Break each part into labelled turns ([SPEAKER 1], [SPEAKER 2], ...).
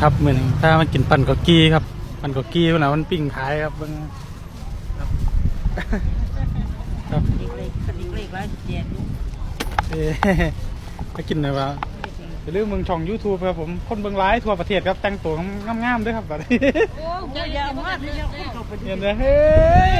[SPEAKER 1] ครับเหมือนถ้ามากินปั่นกอกี้ครับ ปั่นกอกี้เวลามันปิ้งขายครับเบิ่งครับครับ
[SPEAKER 2] เด็กเล็กเด็กเล็กแล้วเจ็ด
[SPEAKER 1] เอ้ไปกินหน่อยว่าอย่าลืมเมืองช่อง YouTube ครับผมคนเบิ่งไลฟ์ทั่วประเทศครับแต่งตัวงามๆด้วยครับแบบนี้
[SPEAKER 2] โอ้ยยาวมากเลยยังพูดกับเป็น
[SPEAKER 1] เห็นไหมเฮ้ย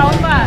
[SPEAKER 2] ร้
[SPEAKER 1] องป่ะ